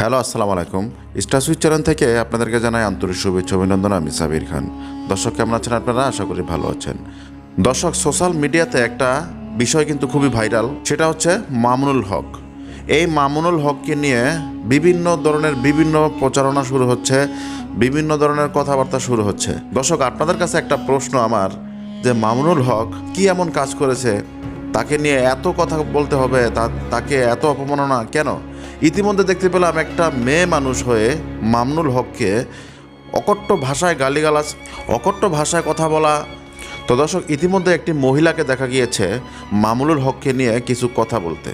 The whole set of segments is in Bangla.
হ্যালো, আসসালামু আলাইকুম। স্টার সুইচ চ্যানেল থেকে আপনাদেরকে জানাই আন্তরিক শুভেচ্ছা অভিনন্দন। আমি সাবির খান। দর্শক, কেমন আছেন আপনারা? আশা করি ভালো আছেন। দর্শক, সোশ্যাল মিডিয়াতে একটা বিষয় কিন্তু খুবই ভাইরাল, সেটা হচ্ছে মামুনুল হক। এই মামুনুল হককে নিয়ে বিভিন্ন ধরনের বিভিন্ন প্রচারণা শুরু হচ্ছে, বিভিন্ন ধরনের কথাবার্তা শুরু হচ্ছে। দর্শক, আপনাদের কাছে একটা প্রশ্ন আমার, যে মামুনুল হক কি এমন কাজ করেছে? তাকে নিয়ে এত কথা বলতে হবে তাকে এত অপমাননা, কেন? ইতিমধ্যে দেখতে পেলাম একটা মেয়ে মানুষ হয়ে মামনুল হককে অকট্ট ভাষায় গালিগালাজ অকট্ট ভাষায় কথা বলা। তো দর্শক, ইতিমধ্যে একটি মহিলাকে দেখা গিয়েছে মামুনুল হককে নিয়ে কিছু কথা বলতে।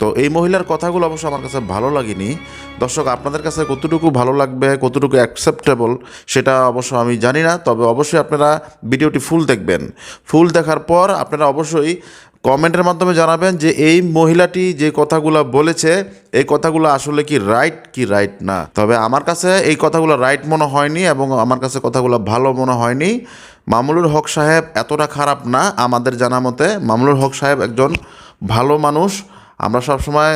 তো এই মহিলার কথাগুলো অবশ্য আমার কাছে ভালো লাগেনি। দর্শক, আপনাদের কাছে কতটুকু ভালো লাগবে, কতটুকু অ্যাকসেপ্টেবল সেটা অবশ্য আমি জানি না। তবে অবশ্যই আপনারা ভিডিওটি ফুল দেখবেন। ফুল দেখার পর আপনারা অবশ্যই কমেন্টের মাধ্যমে জানাবেন যে এই মহিলাটি যে কথাগুলো বলেছে, এই কথাগুলো আসলে কি রাইট কি রাইট না। তবে আমার কাছে এই কথাগুলো রাইট মনে হয়নি এবং আমার কাছে কথাগুলো ভালো মনে হয়নি। মামুনুল হক সাহেব এতটা খারাপ না আমাদের জানা মতে। মামুনুল হক সাহেব একজন ভালো মানুষ, আমরা সবসময়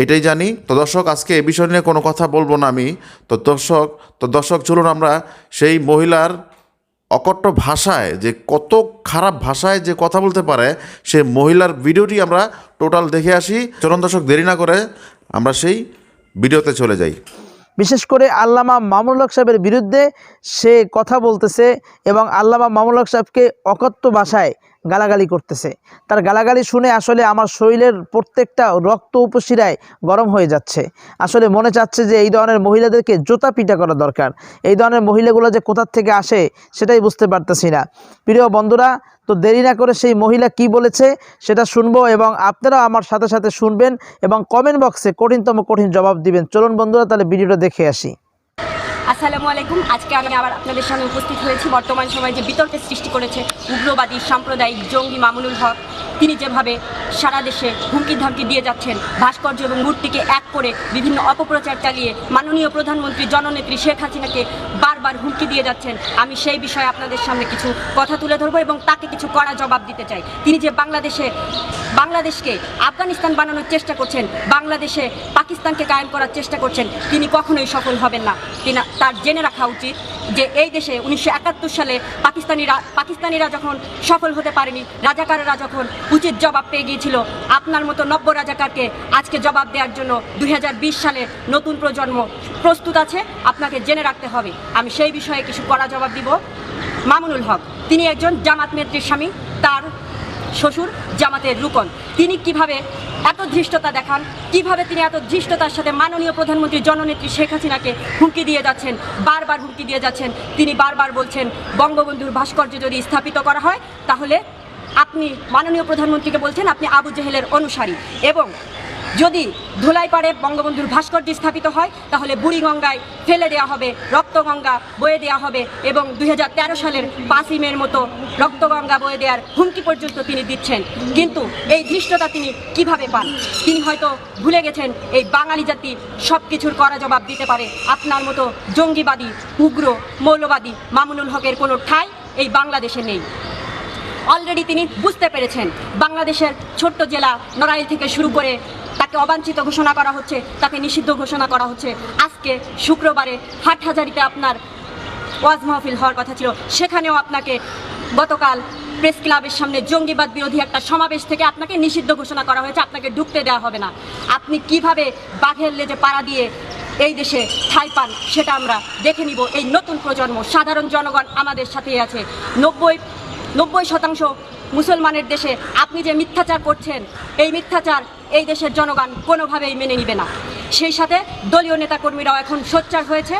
এইটাই জানি। তো দর্শক, আজকে এ বিষয় নিয়ে কোনো কথা বলব না আমি। তো দর্শক তো দর্শক, চলুন আমরা সেই মহিলার অকট্ট ভাষায়, যে কত খারাপ ভাষায় যে কথা বলতে পারে, সে মহিলার ভিডিওটি আমরা টোটাল দেখে আসি। চরণ দর্শক, দেরি না করে আমরা সেই ভিডিওতে চলে যাই। বিশেষ করে আল্লামা মামুল হক সাহেবের বিরুদ্ধে সে কথা বলতেছে এবং আল্লামা মামুল হক সাহেবকে অকথ্য ভাষায় গালাগালি করতেছে। তার গালাগালি শুনে আসলে আমার শরীরের প্রত্যেকটা রক্ত উপশিরায় গরম হয়ে যাচ্ছে। আসলে মনে চাচ্ছে যে এই ধরনের মহিলাদেরকে জোতা পিটা করা দরকার। এই ধরনের মহিলাগুলো যে কোথার থেকে আসে সেটাই বুঝতে পারতেছি না। প্রিয় বন্ধুরা, তো দেরি না করে সেই মহিলা কি বলেছে সেটা শুনব এবং আপনারা আমার সাথে সাথে শুনবেন এবং কমেন্ট বক্সে কঠিনতম কঠিন জবাব দিবেন। চলুন বন্ধুরা, তাহলে ভিডিওটা দেখে আসি। আসসালামু আলাইকুম। আজকে আমি আবার আপনাদের সামনে উপস্থিত হয়েছি। বর্তমান সময়ে যে বিতর্কের সৃষ্টি করেছে উগ্রবাদী, সাম্প্রদায়িক জঙ্গি মামুনুল হক, তিনি যেভাবে সারা দেশে হুমকি ধমকি দিয়ে যাচ্ছেন, ভাস্কর্য এবং মূর্তিকে এক করে বিভিন্ন অপপ্রচার চালিয়ে মাননীয় প্রধানমন্ত্রী জননেত্রী শেখ হাসিনাকে বারবার হুমকি দিয়ে যাচ্ছেন, আমি সেই বিষয়ে আপনাদের সামনে কিছু কথা তুলে ধরবো এবং তাকে কিছু কড়া জবাব দিতে চাই। তিনি যে বাংলাদেশে, বাংলাদেশকে আফগানিস্তান বানানোর চেষ্টা করছেন, বাংলাদেশে পাকিস্তানকে কায়েম করার চেষ্টা করছেন, তিনি কখনোই সফল হবেন না। তিনি তার জেনে রাখা উচিত যে এই দেশে উনিশশো একাত্তর সালে পাকিস্তানিরা পাকিস্তানিরা যখন সফল হতে পারেনি, রাজাকারেরা যখন উচিত জবাব পেয়ে গিয়েছিল, আপনার মতো নব্য রাজাকারকে আজকে জবাব দেওয়ার জন্য দুই হাজার বিশ সালে নতুন প্রজন্ম প্রস্তুত আছে, আপনাকে জেনে রাখতে হবে। আমি সেই বিষয়ে কিছু কড়া জবাব দিব। মামুনুল হক, তিনি একজন জামাত নেত্রীর স্বামী, তার শ্বশুর জামাতের রুকন। তিনি কীভাবে এত ধৃষ্টতা দেখান, কীভাবে তিনি এত ধৃষ্টতার সাথে মাননীয় প্রধানমন্ত্রী জননেত্রী শেখ হাসিনাকে হুমকি দিয়ে যাচ্ছেন, বারবার হুমকি দিয়ে যাচ্ছেন, তিনি বারবার বলছেন, বঙ্গবন্ধুর ভাস্কর্য যদি স্থাপিত করা হয়, তাহলে আপনি মাননীয় প্রধানমন্ত্রীকে বলছেন, আপনি আবু জেহেলের অনুসারী। এবং যদি ধুলাইপাড়ে বঙ্গবন্ধুর ভাস্কর্য স্থাপিত হয়, তাহলে বুড়িগঙ্গায় ফেলে দেওয়া হবে, রক্তগঙ্গা বয়ে দেওয়া হবে এবং দু হাজার তেরো সালের পাঁচই মের মতো রক্তগঙ্গা বয়ে দেওয়ার হুমকি পর্যন্ত তিনি দিচ্ছেন। কিন্তু এই ধৃষ্টতা তিনি কীভাবে পান? তিনি হয়তো ভুলে গেছেন, এই বাঙালি জাতি সব কিছুর করা জবাব দিতে পারে। আপনার মতো জঙ্গিবাদী, উগ্র, মৌলবাদী মামুনুল হকের কোনো ঠাঁই এই বাংলাদেশে নেই। অলরেডি তিনি বুঝতে পেরেছেন, বাংলাদেশের ছোট্ট জেলা নড়াইল থেকে শুরু করে তাকে অবাঞ্ছিত ঘোষণা করা হচ্ছে, তাকে নিষিদ্ধ ঘোষণা করা হচ্ছে। আজকে শুক্রবারে হাটহাজারিতে আপনার ওয়াজ মাহফিল হওয়ার কথা ছিল। সেখানেও আপনাকে গতকাল প্রেস ক্লাবের সামনে জঙ্গিবাদ বিরোধী একটা সমাবেশ থেকে আপনাকে নিষিদ্ধ ঘোষণা করা হয়েছে, আপনাকে ঢুকতে দেওয়া হবে না। আপনি কীভাবে বাঘের লেজে পাড়া দিয়ে এই দেশে ঠাই পান, সেটা আমরা দেখে নিব। এই নতুন প্রজন্ম, সাধারণ জনগণ আমাদের সাথেই আছে। নব্বই নব্বই শতাংশ মুসলমানের দেশে আপনি যে মিথ্যাচার করছেন, এই মিথ্যাচার এই দেশের জনগণ কোনোভাবেই মেনে নিবে না। সেই সাথে দলীয় নেতাকর্মীরাও এখন সোচ্চার হয়েছে।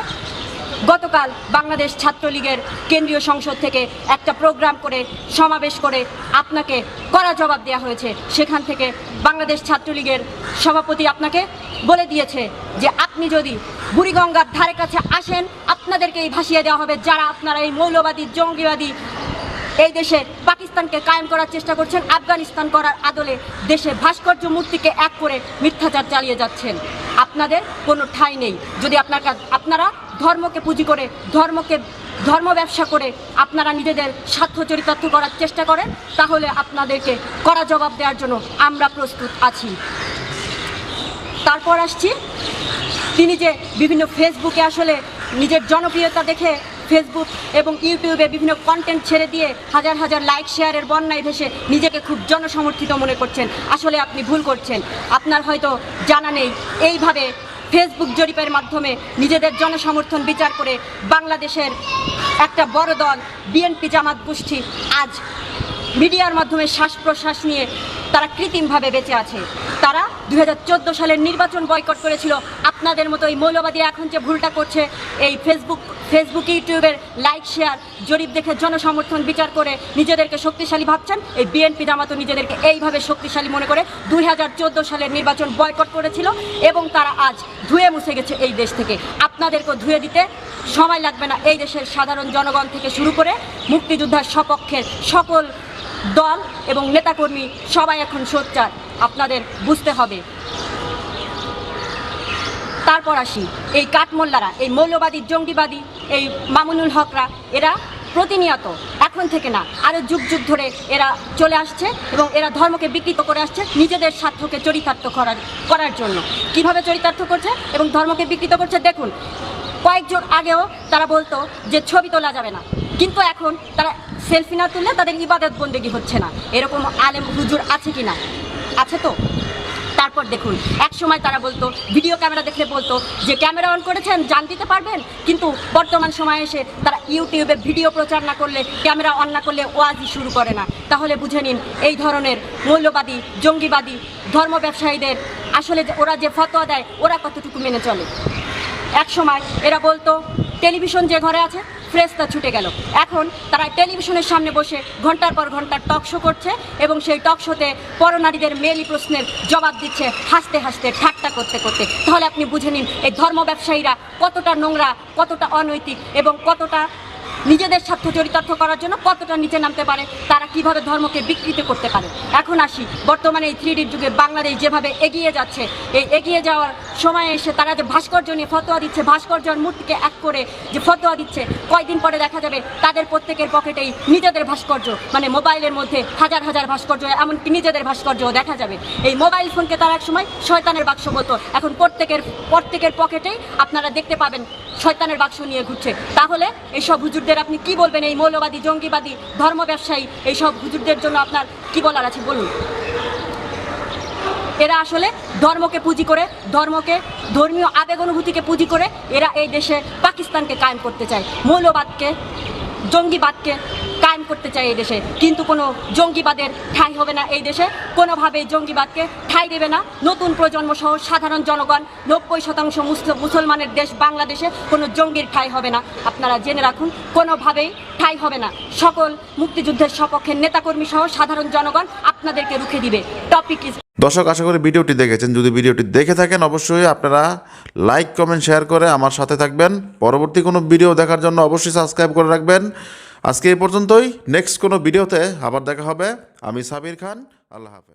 গতকাল বাংলাদেশ ছাত্রলীগের কেন্দ্রীয় সংসদ থেকে একটা প্রোগ্রাম করে, সমাবেশ করে আপনাকে কড়া জবাব দেওয়া হয়েছে। সেখান থেকে বাংলাদেশ ছাত্রলীগের সভাপতি আপনাকে বলে দিয়েছে যে, আপনি যদি বুড়িগঙ্গার ধারে কাছে আসেন, আপনাদেরকেই ভাসিয়ে দেওয়া হবে। যারা আপনারা এই মৌলবাদী, জঙ্গিবাদী এই দেশে পাকিস্তানকে কায়েম করার চেষ্টা করছেন আফগানিস্তান করার আদলে দেশে ভাস্কর্য মূর্তিকে এক করে মিথ্যাচার চালিয়ে যাচ্ছেন। আপনাদের কোনো ঠাঁই নেই। যদি আপনার আপনারা ধর্মকে পুঁজি করে, ধর্মকে ধর্ম ব্যবসা করে আপনারা নিজেদের স্বার্থ চরিতার্থ করার চেষ্টা করেন, তাহলে আপনাদেরকে কড়া জবাব দেওয়ার জন্য আমরা প্রস্তুত আছি। তারপর আসছি। তিনি যে বিভিন্ন ফেসবুকে আসলে নিজের জনপ্রিয়তা দেখে ফেসবুক এবং ইউটিউবে বিভিন্ন কন্টেন্ট ছেড়ে দিয়ে হাজার হাজার লাইক শেয়ারের বন্যায় ভেসে নিজেকে খুব জনসমর্থিত মনে করছেন। আসলে আপনি ভুল করছেন। আপনার হয়তো জানা নেই। এইভাবে ফেসবুক জরিপের মাধ্যমে নিজেদের জনসমর্থন বিচার করে বাংলাদেশের একটা বড় দল বিএনপি জামাত গোষ্ঠী, আজ মিডিয়ার মাধ্যমে শ্বাস প্রশ্বাস নিয়ে তারা কৃত্রিমভাবে বেঁচে আছে। তারা দুই হাজার চোদ্দ সালের নির্বাচন বয়কট করেছিল। আপনাদের মতো এই মৌলবাদী এখন যে ভুলটা করছে, এই ফেসবুক ফেসবুক ইউটিউবের লাইক শেয়ার জরিপ দেখে জনসমর্থন বিচার করে নিজেদেরকে শক্তিশালী ভাবছেন, এই বিএনপি জামাতও নিজেদেরকে এইভাবে শক্তিশালী মনে করে দু হাজার চোদ্দ সালের নির্বাচন বয়কট করেছিল এবং তারা আজ ধুয়ে মুছে গেছে এই দেশ থেকে। আপনাদেরকেও ধুয়ে দিতে সময় লাগবে না। এই দেশের সাধারণ জনগণ থেকে শুরু করে মুক্তিযোদ্ধার সপক্ষের সকল দল এবং নেতাকর্মী সবাই এখন সোচ্চার। আপনাদের বুঝতে হবে। তারপর আসি, এই কাঠমোল্লারা, এই মৌলবাদী, জঙ্গিবাদী, এই মামুনুল হকরা, এরা প্রতিনিয়ত, এখন থেকে না আরও যুগ যুগ ধরে এরা চলে আসছে এবং এরা ধর্মকে বিকৃত করে আসছে নিজেদের স্বার্থকে চরিতার্থ করার করার জন্য। কীভাবে চরিতার্থ করছে এবং ধর্মকে বিকৃত করছে? দেখুন, কয়েকজন আগেও তারা বলতো যে ছবি তোলা যাবে না। কিন্তু এখন তারা সেলফি না তুললে তাদের ইবাদত বন্দেগি হচ্ছে না। এরকম আলেম হুজুর আছে কি না আছে তো? তারপর দেখুন, এক সময় তারা বলতো ভিডিও ক্যামেরা দেখলে বলতো যে ক্যামেরা অন করেছেন, জান দিতে পারবেন? কিন্তু বর্তমান সময়ে এসে তারা ইউটিউবে ভিডিও প্রচার না করলে ক্যামেরা অন না করলে ওয়াজি শুরু করে না। তাহলে বুঝে নিন, এই ধরনের মৌলবাদী, জঙ্গিবাদী ধর্ম ব্যবসায়ীদের আসলে ওরা যে ফতোয়া দেয়, ওরা কতটুকু মেনে চলে? এক সময় এরা বলতো, টেলিভিশন যে ঘরে আছে ফ্রেস্তা ছুটে গেল। এখন তারা টেলিভিশনের সামনে বসে ঘণ্টার পর ঘণ্টার টক শো করছে এবং সেই টক শোতে পরনারীদের মেলি প্রশ্নের জবাব দিচ্ছে হাসতে হাসতে, ঠাট্টা করতে করতে। তাহলে আপনি বুঝে নিন, এই ধর্ম ব্যবসায়ীরা কতটা নোংরা, কতটা অনৈতিক এবং কতটা নিজেদের স্বার্থ চরিতার্থ করার জন্য কতটা নিচে নামতে পারে, তারা কীভাবে ধর্মকে বিকৃত করতে পারে? এখন আসি, বর্তমানে এই থ্রিডির যুগে বাংলাদেশ যেভাবে এগিয়ে যাচ্ছে, এই এগিয়ে যাওয়ার সময় এসে তারা যে ভাস্কর্য নিয়ে ফতোয়া দিচ্ছে ভাস্কর্য মূর্তিকে এক করে যে ফতোয়া দিচ্ছে, কয়দিন পরে দেখা যাবে তাদের প্রত্যেকের পকেটেই নিজেদের ভাস্কর্য মানে মোবাইলের মধ্যে হাজার হাজার ভাস্কর্য, এমনকি নিজেদের ভাস্কর্যও দেখা যাবে। এই মোবাইল ফোনকে তারা একসময় শয়তানের বাক্স বলতো, এখন প্রত্যেকের প্রত্যেকের পকেটেই আপনারা দেখতে পাবেন শয়তানের বাক্স নিয়ে ঘুরছে। তাহলে এইসব হুজুরদের আপনি কি বলবেন এই মৌলবাদী, জঙ্গিবাদী, ধর্ম ব্যবসায়ী, এইসব হুজুরদের জন্য আপনার কি বলার আছে? বলুন। এরা আসলে ধর্মকে পুঁজি করে, ধর্মকে, ধর্মীয় আবেগ অনুভূতিকে পুঁজি করে, এরা এই দেশে পাকিস্তানকে কায়েম করতে চায়। মৌলবাদকে, জঙ্গিবাদকে কায়েম করতে চায় এই দেশে। কিন্তু কোনো জঙ্গিবাদের ঠাঁই হবে না এই দেশে। কোনোভাবেই জঙ্গিবাদকে ঠাঁই দেবে না। নতুন প্রজন্ম সহ সাধারণ জনগণ, নব্বই শতাংশ মুসল- মুসলমানের দেশ বাংলাদেশে কোনো জঙ্গির ঠাঁই হবে না। আপনারা জেনে রাখুন, কোনোভাবেই ঠাঁই হবে না। সকল মুক্তিযুদ্ধের সপক্ষের নেতাকর্মী সহ সাধারণ জনগণ আপনাদেরকে রুখে দিবে। টপিক দর্শক, আশা করি ভিডিওটি দেখেছেন। যদি ভিডিওটি দেখে থাকেন, অবশ্যই আপনারা লাইক কমেন্ট শেয়ার করে আমার সাথে থাকবেন। পরবর্তী কোনো ভিডিও দেখার জন্য অবশ্যই সাবস্ক্রাইব করে রাখবেন। আজকে এই পর্যন্তই। নেক্সট কোনো ভিডিওতে আবার দেখা হবে। আমি সাবির খান আল্লাহ হাফেজ।